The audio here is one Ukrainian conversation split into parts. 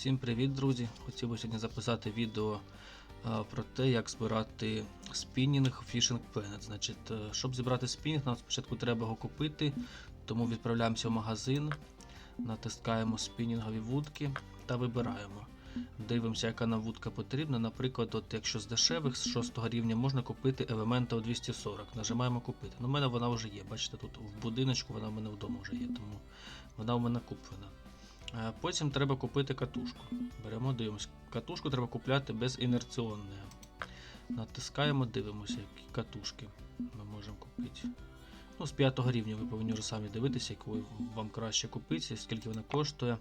Всім привіт, друзі! Хотів би сьогодні записати відео е, про те, як збирати спінінг в Fishing Planet. Значить, е, щоб зібрати спінінг, нам спочатку треба його купити, тому відправляємося в магазин, натискаємо спінінгові вудки та вибираємо. Дивимося, яка нам вудка потрібна. Наприклад, от якщо з дешевих з 6 рівня можна купити Elemental 240. Нажимаємо купити. Ну, у мене вона вже є. Бачите, тут в будиночку вона в мене вдома вже є, тому вона у мене куплена. Е, Потім треба купити катушку. Беремо, дивимося. Катушку треба купляти безінерціонною. Натискаємо, дивимося, які катушки ми можемо купити. Ну, з 5 рівня ви повинні вже самі дивитися, яку вам краще купити, скільки вона коштує.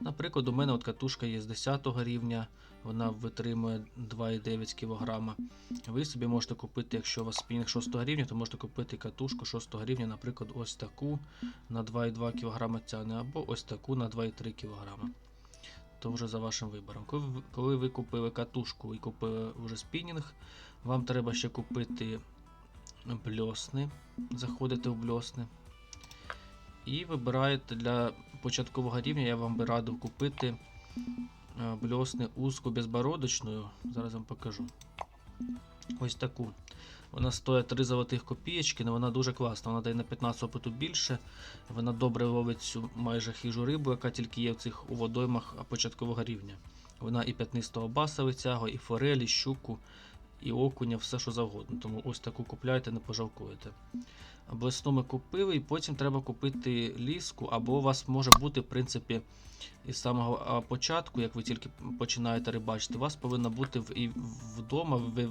Наприклад, у мене от катушка є з 10 рівня, вона витримує 2,9 кг. Ви собі можете купити, якщо у вас спінінг 6 рівня, то можете купити катушку 6 рівня, наприклад, ось таку на 2,2 кг тягне, або ось таку на 2,3 кг. То вже за вашим вибором. Коли ви- купили катушку і купили вже спінінг, вам треба ще купити бльосни. Заходите в бльосни. І вибираєте для початкового рівня, я вам би радив купити е, бльосни узку безбородочною. Зараз вам покажу. Ось таку. Вона стоїть 3 золотих копієчки, але вона дуже класна. Вона дає на 15 опиту більше. Вона добре ловить цю майже хижу рибу, яка тільки є в цих у водоймах початкового рівня. Вона і п'ятнистого баса витягує, і форелі, і щуку, і окуня, все що завгодно. Тому ось таку купляйте, не пожалкуєте. Блесну ми купили, і потім треба купити ліску, або у вас може бути, в принципі, із самого початку, як ви тільки починаєте рибачити, у вас повинно бути і вдома, в,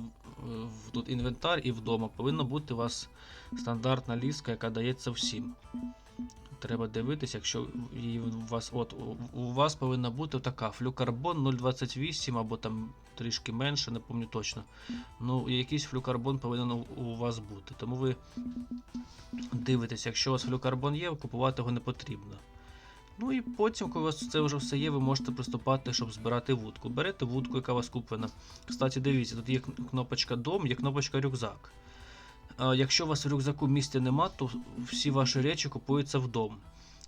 в, тут інвентар і вдома повинна бути у вас стандартна ліска, яка дається всім. Треба дивитися, якщо у вас от у вас повинна бути така флюкарбон 0,28 або там трішки менше, не пам'ятаю точно. Ну, якийсь флюкарбон повинен у, вас бути. Тому ви дивитеся, якщо у вас флюкарбон є, купувати його не потрібно. Ну і потім, коли у вас це вже все є, ви можете приступати, щоб збирати вудку. Берете вудку, яка у вас куплена. Кстати, дивіться, тут є кнопочка дом, є кнопочка рюкзак. Якщо у вас в рюкзаку місця нема, то всі ваші речі купуються в дом.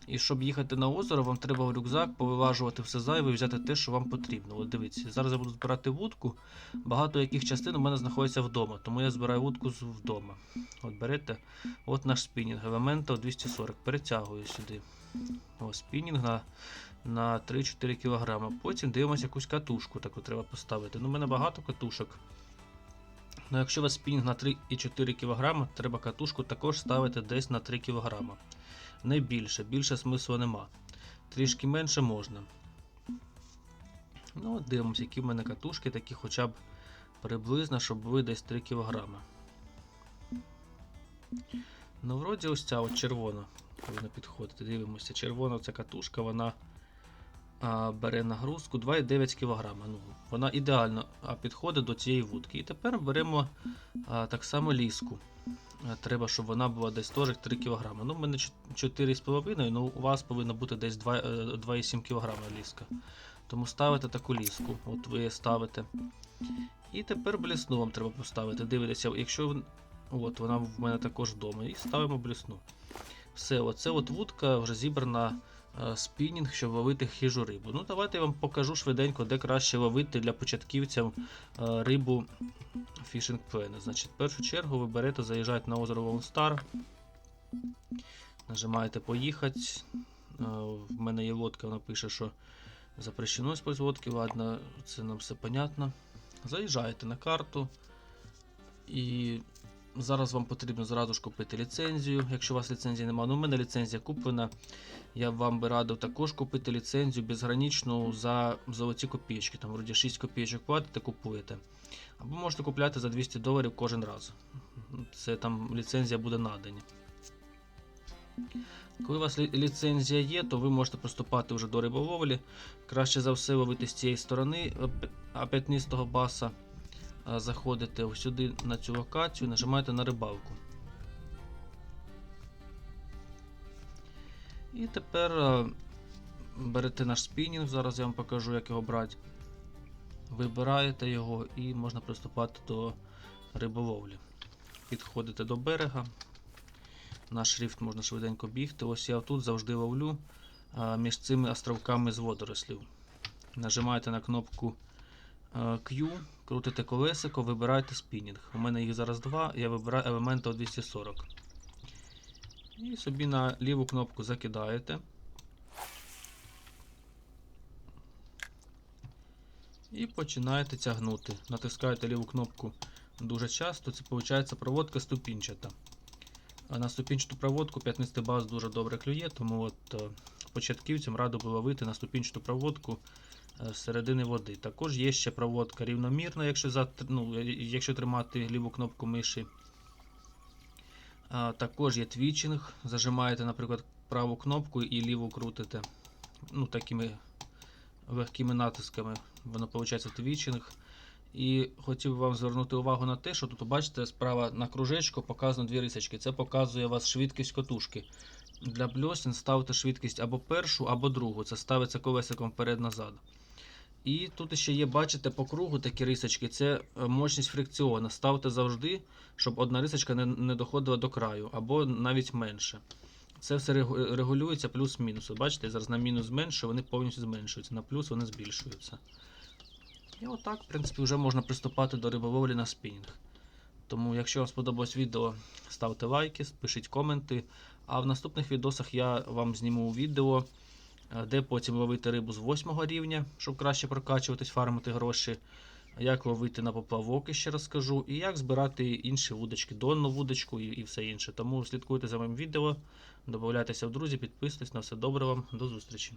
І щоб їхати на озеро, вам треба в рюкзак повиважувати все зайве і взяти те, що вам потрібно. От дивіться, зараз я буду збирати вудку. Багато яких частин у мене знаходиться вдома, тому я збираю вудку вдома. От берете, от наш спінінг, Elemental 240. Перетягую сюди. Ось спінінг на, на 3-4 кг. Потім дивимося якусь катушку, таку треба поставити. Ну, у мене багато катушок. Ну, якщо у вас спінінг на 3,4 кг, треба катушку також ставити десь на 3 кг. Не більше, більше смислу нема. Трішки менше можна. Ну, дивимося, які в мене катушки, такі хоча б приблизно, щоб були десь 3 кг. Ну, вроді ось ця от червона повинна підходити. Дивимося, червона ця катушка, вона бере нагрузку 2,9 кг. Ну, вона ідеально підходить до цієї вудки. І тепер беремо а, так само ліску. Треба, щоб вона була десь теж 3 кг. Ну, в мене 4,5, ну у вас повинно бути десь 2, е, 2,7 кг ліска. Тому ставите таку ліску. От ви ставите. І тепер блісну вам треба поставити. Дивитеся, якщо от вона в мене також вдома. І ставимо блісну. Все, оце от вудка вже зібрана е, спінінг, щоб ловити хижу рибу. Ну, давайте я вам покажу швиденько, де краще ловити для початківців е, рибу Fishing Planet. Значить, в першу чергу ви берете, заїжджаєте на озеро Star, нажимаєте поїхати. Е, В мене є лодка, вона пише, що запрещено использовать лодки. Ладно, це нам все понятно. Заїжджаєте на карту і Зараз вам потрібно зразу ж купити ліцензію, якщо у вас ліцензії немає. Ну, у мене ліцензія куплена. Я б вам би радив також купити ліцензію безграничну за золоті копійки. Там вроді 6 копійок платите, купуєте. Або можете купляти за 200 доларів кожен раз. Це там ліцензія буде надані. Коли у вас ліцензія є, то ви можете приступати вже до риболовлі. Краще за все ловити з цієї сторони е, а п'ятнистого баса. А, Заходите ось сюди на цю локацію, нажимаєте на рибалку. І тепер берете наш спінінг, зараз я вам покажу, як його брати. Вибираєте його і можна приступати до риболовлі. Підходите до берега. На шрифт можна швиденько бігти. Ось я тут завжди ловлю. між цими островками з водорослів. Нажимаєте на кнопку е, Q, крутите колесико, вибираєте спінінг. У мене їх зараз два, я вибираю елемента 240. І собі на ліву кнопку закидаєте. І починаєте тягнути. Натискаєте ліву кнопку дуже часто, це виходить проводка ступінчата. На ступінчату проводку 15 баз дуже добре клює, тому от е, початківцям радо було вийти на ступінчату проводку е, з середини води. Також є ще проводка рівномірна, якщо, зат- ну, е, якщо тримати ліву кнопку миші. Також є твічинг. Зажимаєте, наприклад, праву кнопку і ліву крутите. Ну, такими легкими натисками. Воно виходить твічинг. І хотів би вам звернути увагу на те, що тут бачите, справа на кружечку показано дві рисочки. Це показує у вас швидкість котушки. Для бльосін ставте швидкість або першу, або другу. Це ставиться колесиком вперед-назад. І тут ще є, бачите, по кругу такі рисочки. Це е, мощність фрикціону. Ставте завжди, щоб одна рисочка не, не доходила до краю, або навіть менше. Це все регулюється плюс-мінус. Бачите, зараз на мінус зменшую, вони повністю зменшуються, на плюс вони збільшуються. І отак, в принципі, вже можна приступати до риболовлі на спінінг. Тому, якщо вам сподобалось відео, ставте лайки, пишіть коменти. А в наступних відосах я вам зніму відео, е, де потім ловити рибу з 8 рівня, щоб краще прокачуватись, фармити гроші. Як ловити на поплавок, ще розкажу, і як збирати інші вудочки, донну вудочку і, і все інше. Тому слідкуйте за моїм відео, додавайтеся в друзі, підписуйтесь на все добре вам, до зустрічі.